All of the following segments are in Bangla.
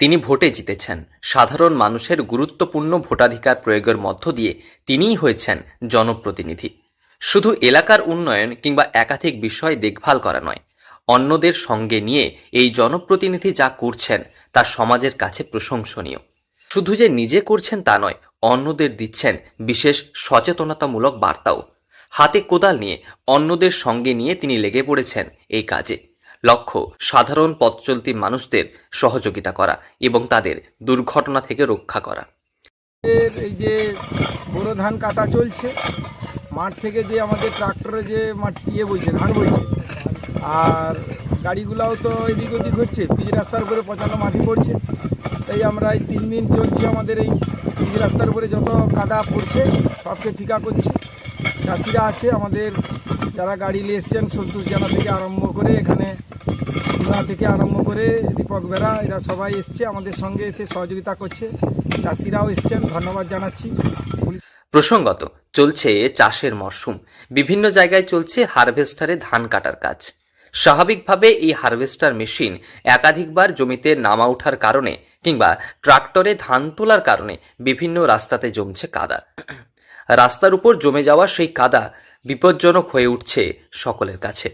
তিনি ভোটে জিতেছেন। সাধারণ মানুষের গুরুত্বপূর্ণ ভোটাধিকার প্রয়োগের মধ্য দিয়ে তিনিই হয়েছেন জনপ্রতিনিধি। শুধু এলাকার উন্নয়ন কিংবা একাধিক বিষয় দেখভাল করা নয়, অন্যদের সঙ্গে নিয়ে এই জনপ্রতিনিধি যা করছেন তা সমাজের কাছে প্রশংসনীয়। শুধু যে নিজে করছেন তা নয়, অন্যদের দিচ্ছেন বিশেষ সচেতনতামূলক বার্তাও। হাতে কোদাল নিয়ে অন্যদের সঙ্গে নিয়ে তিনি লেগে পড়েছেন এই কাজে। লক্ষ্য, সাধারণ পথ চলতি মানুষদের সহযোগিতা করা এবং তাদের দুর্ঘটনা থেকে রক্ষা করা। এই যে বোরো ধান কাটা চলছে, মাঠ থেকে যে আমাদের ট্রাক্টরে যে মাঠ ইয়ে বইছে, ধান বইছে, আর গাড়িগুলাও তো এদিক ওদিক হচ্ছে, পিচ রাস্তার উপরে প্রচণ্ড মাটি পড়ছে, তাই আমরা এই তিন দিন চলছে আমাদের এই পিচ রাস্তার উপরে যত কাদা পড়ছে, সবকে ঠিকা করছে। চাষিরা আছে আমাদের যারা গাড়ি নিয়ে এসছেন, সন্তোষ জানা থেকে আরম্ভ করে এখানে খুলনা থেকে আরম্ভ করে দীপক বেড়া এরা সবাই এসছে, আমাদের সঙ্গে এসে সহযোগিতা করছে। চাষিরাও এসছেন, ধন্যবাদ জানাচ্ছি। প্রসঙ্গত, চলছে চাষের মরশুম। বিভিন্ন জায়গায় চলছে হারভেস্টারে ধান কাটার কাজ। স্বাভাবিকভাবে এই হারভেস্টার মেশিন একাধিকবার জমিতে নামা ওঠার কারণে কিংবা ট্রাক্টরে ধান তোলার কারণে বিভিন্ন রাস্তাতে জমছে কাদা। রাস্তার উপর জমে যাওয়া সেই কাদা বিপজ্জনক হয়ে উঠছে সকলের কাছে।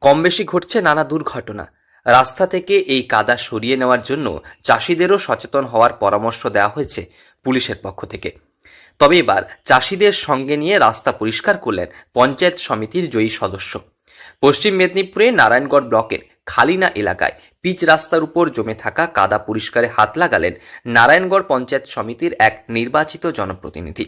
কম বেশি ঘটছে নানা দুর্ঘটনা। রাস্তা থেকে এই কাদা সরিয়ে নেওয়ার জন্য চাষিদেরও সচেতন হওয়ার পরামর্শ দেওয়া হয়েছে পুলিশের পক্ষ থেকে। তবে এবার চাষিদের সঙ্গে নিয়ে রাস্তা পরিষ্কার করলেন পঞ্চায়েত সমিতির জয়ী সদস্য। পশ্চিম মেদিনীপুরে নারায়ণগড় ব্লকের খালিনা এলাকায় পিচ রাস্তার উপর জমে থাকা কাদা পরিষ্কারে হাত লাগালেন নারায়ণগড় পঞ্চায়েত সমিতির এক নির্বাচিত জনপ্রতিনিধি।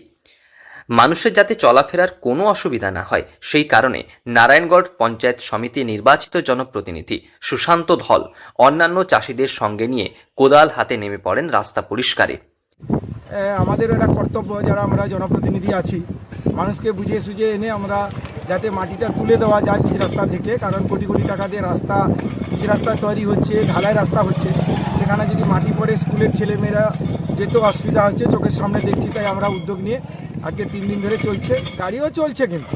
মানুষের যাতে চলাফেরার কোনো অসুবিধা না হয় সেই কারণে নারায়ণগড় পঞ্চায়েত সমিতি নির্বাচিত জনপ্রতিনিধি সুশান্ত ধল অন্যান্য চাষিদের সঙ্গে নিয়ে কোদাল হাতে নেমে পড়েন রাস্তা পরিষ্কারে। এ, আমাদেরও একটা কর্তব্য যারা আমরা জনপ্রতিনিধি আছি মানুষকে বুঝিয়ে সুঝিয়ে এনে আমরা যাতে মাটিটা তুলে দেওয়া যায় পিচ রাস্তা থেকে কারণ কোটি কোটি টাকা দিয়ে রাস্তা পিচ রাস্তা তৈরি হচ্ছে ঢালাই রাস্তা হচ্ছে সেখানে যদি মাটি পড়ে স্কুলের ছেলেমেয়েরা যেতেও অসুবিধা হচ্ছে চোখের সামনে দেখছি তাই আমরা উদ্যোগ নিয়ে আজকে তিন দিন ধরে চলছে, গাড়িও চলছে কিন্তু।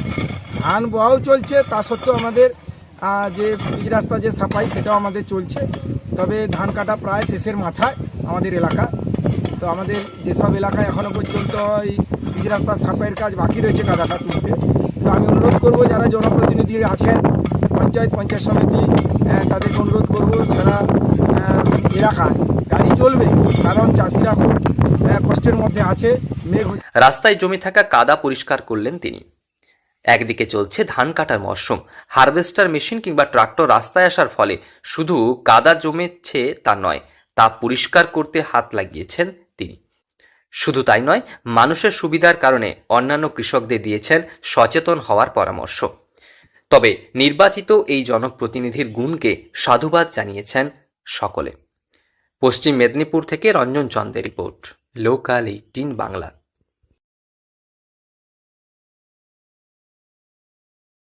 ধান বহাও চলছে, তা সত্ত্বেও আমাদের যে পিচ রাস্তা, যে সাফাই, সেটাও আমাদের চলছে। তবে ধান কাটা প্রায় শেষের মাথায় আমাদের এলাকা। তো আমাদের যেসব এলাকায় এখনও পর্যন্ত এই পিচ রাস্তার সাফাইয়ের কাজ বাকি রয়েছে কাদাটা তুলতে তো আমি অনুরোধ করব, যারা জনপ্রতিনিধি আছেন পঞ্চায়েত পঞ্চায়েত সমিতি তাদেরকে অনুরোধ করব যারা এলাকায় গাড়ি চলবে, কারণ চাষিরা খুব কষ্টের মধ্যে আছে, মেঘ রাস্তায় জমে থাকা কাদা পরিষ্কার করলেন তিনি। একদিকে চলছে ধান কাটার মরশুম, হারভেস্টার মেশিন কিংবা ট্রাক্টর রাস্তায় আসার ফলে শুধু কাদা জমেছে তা নয়, তা পরিষ্কার করতে হাত লাগিয়েছেন তিনি। শুধু তাই নয়, মানুষের সুবিধার কারণে অন্যান্য কৃষকদের দিয়েছেন সচেতন হওয়ার পরামর্শ। তবে নির্বাচিত এই জনপ্রতিনিধির গুণকে সাধুবাদ জানিয়েছেন সকলে। পশ্চিম মেদিনীপুর থেকে রঞ্জন চন্দের রিপোর্ট, লোকাল এইটিন বাংলা।